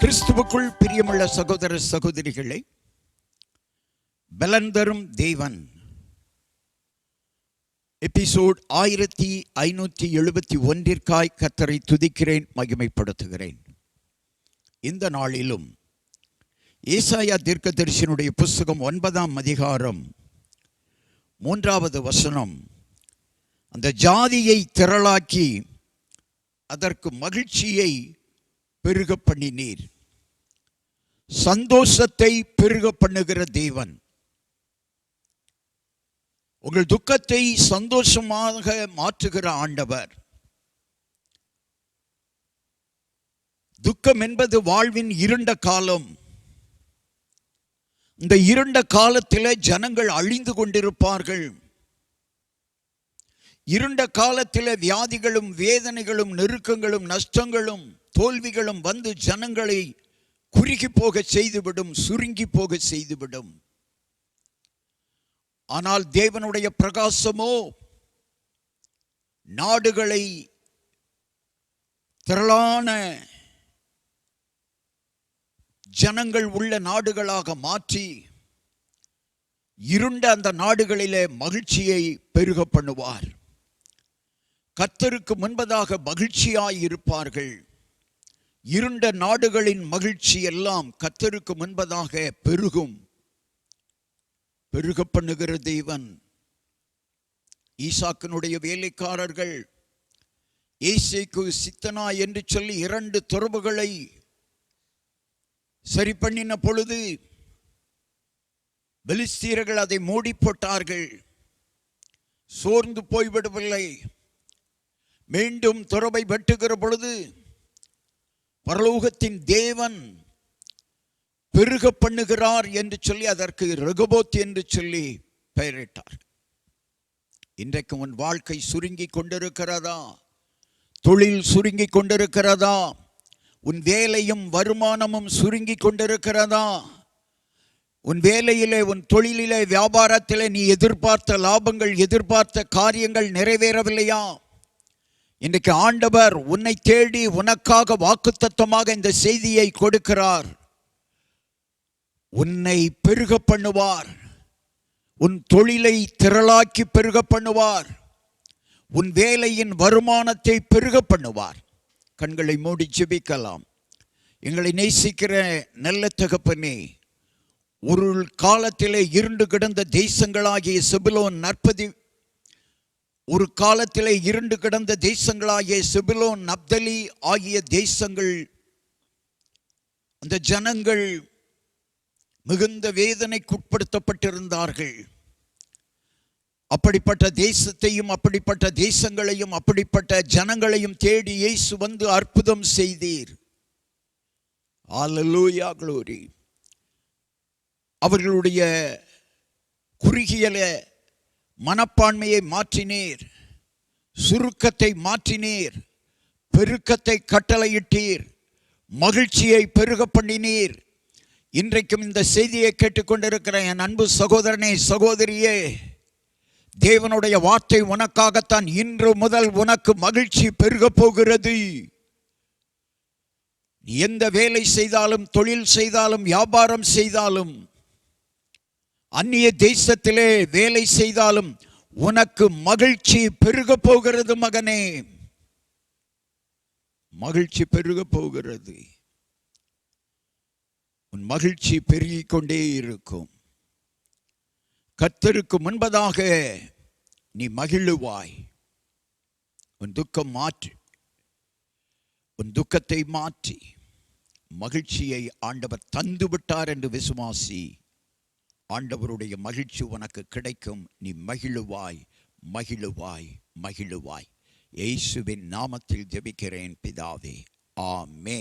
கிறிஸ்துவுக்குள் பிரியமுள்ள சகோதர சகோதரிகளை பலந்தரும் தேவன். எபிசோட் ஆயிரத்தி ஐநூற்றி எழுபத்தி ஒன்றிற்காய் கத்தரை துதிக்கிறேன் மகிமைப்படுத்துகிறேன். இந்த நாளிலும் ஏசாயா தீர்க்கதரிசனுடைய புஸ்தகம் ஒன்பதாம் அதிகாரம் மூன்றாவது வசனம் அந்த ஜாதியை திரளாக்கி அதற்கு மகிழ்ச்சியை பெருக பண்ணினீர். சந்தோஷத்தை பெருக பண்ணுகிற தேவன். உங்கள் துக்கத்தை சந்தோஷமாக மாற்றுகிற ஆண்டவர். துக்கம் என்பது வாழ்வின் இருண்ட காலம். இந்த இருண்ட காலத்தில் ஜனங்கள் அழிந்து கொண்டிருப்பார்கள். இருண்ட காலத்தில் வியாதிகளும் வேதனைகளும் நெருக்கங்களும் நஷ்டங்களும் தோல்விகளும் வந்து ஜனங்களை குறுகி போக செய்துவிடும் சுருங்கி போக செய்துவிடும். ஆனால் தேவனுடைய பிரகாசமோ நாடுகளை திரளான ஜனங்கள் உள்ள நாடுகளாக மாற்றி இருண்ட அந்த நாடுகளிலே மகிழ்ச்சியை பெருக பண்ணுவார். கத்தருக்கு முன்பதாக மகிழ்ச்சியாயிருப்பார்கள் இருண்ட நாடுகளின் மகிழ்ச்சி எல்லாம் கத்தருக்கு முன்பதாக பெருகும். பெருக பண்ணுகிற தேவன். ஈசாக்கினுடைய வேலைக்காரர்கள் ஏசைக்கு சித்தனா என்று சொல்லி இரண்டு துறவுகளை சரி பண்ணின பொழுது பெலிஸ்தீரர்கள் அதை மூடி போட்டார்கள் சோர்ந்து போய்விடவில்லை. மீண்டும் துறவை வெட்டுகிற பொழுது பரலோகத்தின் தேவன் பெருக பண்ணுகிறார் என்று சொல்லி அதற்கு ரகுபோத் என்று சொல்லி பெயரிட்டார். இன்றைக்கு உன் வாழ்க்கை சுருங்கி கொண்டிருக்கிறதா? தொழில் சுருங்கி கொண்டிருக்கிறதா? உன் வேலையும் வருமானமும் சுருங்கி கொண்டிருக்கிறதா? உன் வேலையிலே உன் தொழிலிலே வியாபாரத்திலே நீ எதிர்பார்த்த லாபங்கள் எதிர்பார்த்த காரியங்கள் நிறைவேறவில்லையா? இன்றைக்கு ஆண்டவர் உன்னை தேடி உனக்காக வாக்குத்தத்தமாக இந்த செய்தியை கொடுக்கிறார். உன்னை பெருக பண்ணுவார். உன் தொழிலை திரளாக்கி பெருக பண்ணுவார். உன் வேலையின் வருமானத்தை பெருக பண்ணுவார். கண்களை மூடி ஜெபிக்கலாம். எங்களை நேசிக்கிற நல்ல தகப்பனே ஒரு காலத்திலே இருண்டு கிடந்த தேசங்களாகிய செபிலோன் நற்பதி ஒரு காலத்திலே இருண்டு கிடந்த தேசங்களாகிய செபிலோன் நப்தலி ஆகிய தேசங்கள் அந்த ஜனங்கள் மிகுந்த வேதனைக்குட்படுத்தப்பட்டிருந்தார்கள். அப்படிப்பட்ட தேசத்தையும் அப்படிப்பட்ட தேசங்களையும் அப்படிப்பட்ட ஜனங்களையும் தேடி இயேசு வந்து அற்புதம் செய்தீர். ஆலலூயா குளோரி அவர்களுடைய குறுகியல மனப்பான்மையை மாற்றினீர் சுருக்கத்தை மாற்றினீர் பெருக்கத்தை கட்டளையிட்டீர் மகிழ்ச்சியை பெருக பண்ணினீர். இன்றைக்கும் இந்த செய்தியை கேட்டுக்கொண்டிருக்கிற என் அன்பு சகோதரனே சகோதரியே தேவனுடைய வார்த்தை உனக்காகத்தான் இன்று முதல் உனக்கு மகிழ்ச்சி பெருகப் போகிறது. எந்த வேலை செய்தாலும் தொழில் செய்தாலும் வியாபாரம் செய்தாலும் அந்நிய தேசத்திலே வேலை செய்தாலும் உனக்கு மகிழ்ச்சி பெருக போகிறது மகனே. மகிழ்ச்சி பெருக போகிறது. உன் மகிழ்ச்சி பெருகிக் கொண்டே இருக்கும். கத்தருக்கு முன்பதாக நீ மகிழுவாய். உன் துக்கம் மாற்றி. உன் துக்கத்தை மாற்றி மகிழ்ச்சியை ஆண்டவர் தந்து விட்டார் என்று விசுவாசி. ஆண்டவருடைய மகிழ்ச்சி உனக்கு கிடைக்கும். நீ மகிழுவாய் மகிழுவாய் மகிழுவாய். இயேசுவின் நாமத்தில் ஜெபிக்கிறேன் பிதாவே. ஆமே